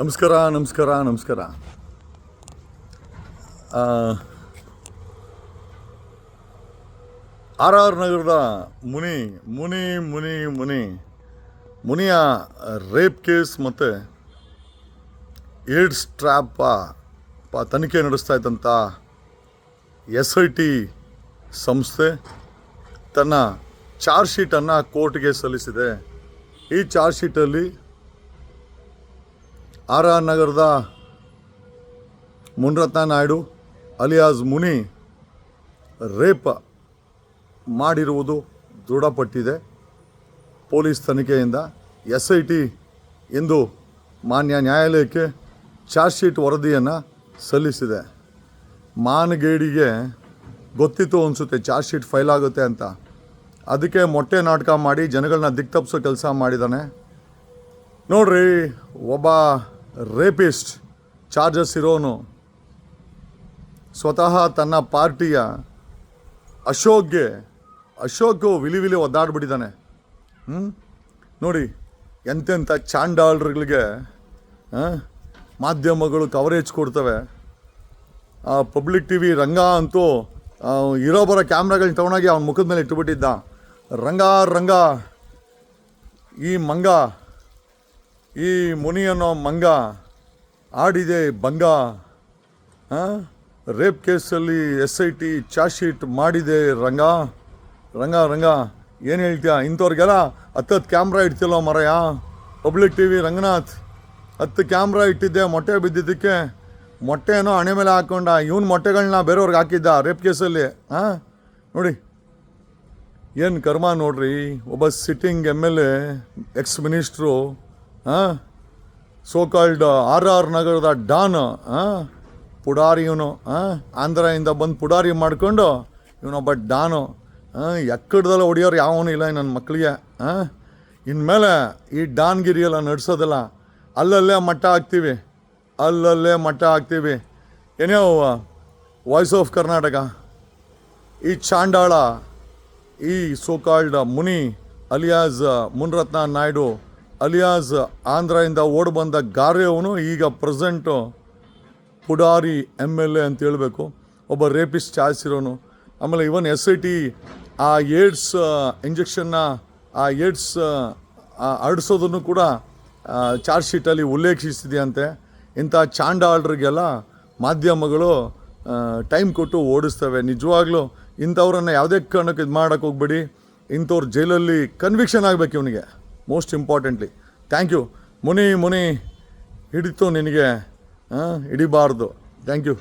ನಮಸ್ಕಾರ ನಮಸ್ಕಾರ ನಮಸ್ಕಾರ. ಆರ್ ಆರ್ ನಗರದ ಮುನಿ ಮುನಿ ಮುನಿ ಮುನಿ, ಮುನಿಯ ರೇಪ್ ಕೇಸ್ ಮತ್ತು ಏಡ್ಸ್ ಟ್ರ್ಯಾಪ್ ತನಿಖೆ ನಡೆಸ್ತಾ ಇದ್ದಂಥ ಎಸ್ ಐ ಟಿ ಸಂಸ್ಥೆ ತನ್ನ ಚಾರ್ಜ್ ಶೀಟನ್ನು ಕೋರ್ಟ್ಗೆ ಸಲ್ಲಿಸಿದೆ. ಈ ಚಾರ್ಜ್ ಶೀಟಲ್ಲಿ ಆರ್ ಆರ್ ನಗರದ ಮುನ್ರತ್ನ ನಾಯ್ಡು ಅಲಿಯಾಸ್ ಮುನಿ ರೇಪ್ ಮಾಡಿರುವುದು ದೃಢಪಟ್ಟಿದೆ. ಪೊಲೀಸ್ ತನಿಖೆಯಿಂದ ಎಸ್ ಐ ಟಿ ಎಂದು ಮಾನ್ಯ ನ್ಯಾಯಾಲಯಕ್ಕೆ ಚಾರ್ಜ್ ಶೀಟ್ ವರದಿಯನ್ನು ಸಲ್ಲಿಸಿದೆ. ಮಾನಗೇಡಿಗೆ ಗೊತ್ತಿತ್ತು ಅನಿಸುತ್ತೆ ಚಾರ್ಜ್ ಶೀಟ್ ಫೈಲ್ ಆಗುತ್ತೆ ಅಂತ. ಅದಕ್ಕೆ ಮೊಟ್ಟೆ ನಾಟಕ ಮಾಡಿ ಜನಗಳನ್ನ ದಿಕ್ತಪ್ಸೋ ಕೆಲಸ ಮಾಡಿದ್ದಾನೆ ನೋಡ್ರಿ, ಒಬ್ಬ ರೇಪಿಸ್ಟ್ ಚಾರ್ಜಸ್ ಇರೋನು ಸ್ವತಃ ತನ್ನ ಪಾರ್ಟಿಯ ಅಶೋಕ್ಗೆ ಅಶೋಕ್ ವಿಲಿ ವಿಲಿ ಒದ್ದಾಡ್ಬಿಟ್ಟಿದ್ದಾನೆ. ಹ್ಞೂ ನೋಡಿ ಎಂತೆಂಥ ಚಾಂಡಾಳ್ರುಗಳಿಗೆ ಆ, ಮಾಧ್ಯಮಗಳು ಕವರೇಜ್ ಕೊಡ್ತವೆ. ಪಬ್ಲಿಕ್ ಟಿ ವಿ ರಂಗ ಅಂತೂ ಇರೋ ಬರೋ ಕ್ಯಾಮ್ರಾಗಳನ್ನ ತೊಗೊಂಡಾಗಿ ಅವನ ಮುಖದ ಮೇಲೆ ಇಟ್ಟುಬಿಟ್ಟಿದ್ದ ರಂಗ ರಂಗ ಈ ಮಂಗ ಈ ಮುನಿ ಅನ್ನೋ ಮಂಗ ಆಡಿದೆ ಬಂಗ ರೇಪ್ ಕೇಸಲ್ಲಿ S I T charge sheet ಮಾಡಿದೆ ರಂಗ. ರಂಗ ರಂಗ, ಏನು ಹೇಳ್ತೀಯ? ಇಂಥವ್ರಿಗೆಲ್ಲ ಹತ್ತತ್ತು ಕ್ಯಾಮ್ರಾ ಇಡ್ತಿಲ್ಲ ಮರಯ ಪಬ್ಲಿಕ್ ಟಿ ವಿ ರಂಗನಾಥ್, ಹತ್ತು ಕ್ಯಾಮ್ರಾ ಇಟ್ಟಿದ್ದೆ, ಮೊಟ್ಟೆ ಬಿದ್ದಿದ್ದಕ್ಕೆ. ಮೊಟ್ಟೆನೋ ಹಣೆ ಮೇಲೆ ಹಾಕ್ಕೊಂಡ ಇವನ್ ಮೊಟ್ಟೆಗಳನ್ನ ಬೇರೆಯವ್ರಿಗೆ ಹಾಕಿದ್ದ ರೇಪ್ ಕೇಸಲ್ಲಿ ಹಾಂ ನೋಡಿ. ಏನು ಕರ್ಮ ನೋಡ್ರಿ? ಒಬ್ಬ sitting M L A, ex minister ಹಾಂ ಸೋ ಕಾಲ್ಡ್ ಆರ್ ಆರ್ ನಗರದ ಡಾನ್ ಪುಡಾರಿ ಇವನು ಆಂಧ್ರದಿಂದ ಬಂದು ಪುಡಾರಿ ಮಾಡ್ಕೊಂಡು ಇವನೊಬ್ಬ ಡಾನು ಎಕ್ಕಡ್ದಲ್ಲ ಹೊಡಿಯೋರು ಯಾವನು ಇಲ್ಲ ನನ್ನ ಮಕ್ಕಳಿಗೆ ಇನ್ಮೇಲೆ ಈ ಡಾನ್ಗಿರಿ ಎಲ್ಲ ನಡೆಸೋದಿಲ್ಲ. ಅಲ್ಲಲ್ಲೇ ಮಟ್ಟ ಹಾಕ್ತೀವಿ, ಅಲ್ಲಲ್ಲೇ ಮಟ್ಟ ಹಾಕ್ತೀವಿ. ಏನೇ ವಾಯ್ಸ್ ಆಫ್ ಕರ್ನಾಟಕ ಈ ಚಾಂಡಾಳ, ಈ so called Muni alias Munirathna Naidu alias ಆಂಧ್ರದಿಂದ ಓಡಿ ಬಂದ ಗಾರೆ ಅವನು ಈಗ ಪ್ರೆಸೆಂಟು ಪುಡಾರಿ ಎಂ ಎಲ್ ಎ ಅಂತ ಹೇಳಬೇಕು. ಒಬ್ಬ ರೇಪಿಸ್ಟ್ ಚಾಯ್ಸ್ ಇರೋನು. ಆಮೇಲೆ ಇವನ್ ಎಸ್ ಐ ಟಿ ಆ ಏಡ್ಸ್ ಇಂಜೆಕ್ಷನ್ನ, ಆ ಏಡ್ಸ್ ಹರಡಿಸೋದನ್ನು ಕೂಡ ಚಾರ್ಜ್ ಶೀಟಲ್ಲಿ ಉಲ್ಲೇಖಿಸಿದೆಯಂತೆ. ಇಂಥ ಚಾಂಡಾಳ್ರಿಗೆಲ್ಲ ಮಾಧ್ಯಮಗಳು ಟೈಮ್ ಕೊಟ್ಟು ಓಡಿಸ್ತವೆ. ನಿಜವಾಗ್ಲೂ ಇಂಥವ್ರನ್ನ ಯಾವುದೇ ಕಾರಣಕ್ಕೆ ಇದು ಮಾಡೋಕ್ಕೆ ಹೋಗ್ಬೇಡಿ. ಇಂಥವ್ರ ಜೈಲಲ್ಲಿ ಕನ್ವಿಕ್ಷನ್ ಆಗಬೇಕು ಇವನಿಗೆ. Most importantly thank you Muni Muni ಹಿಡಿತು ನಿನಗೆ ಹಿಡಿಬಾರ್ದು. Thank you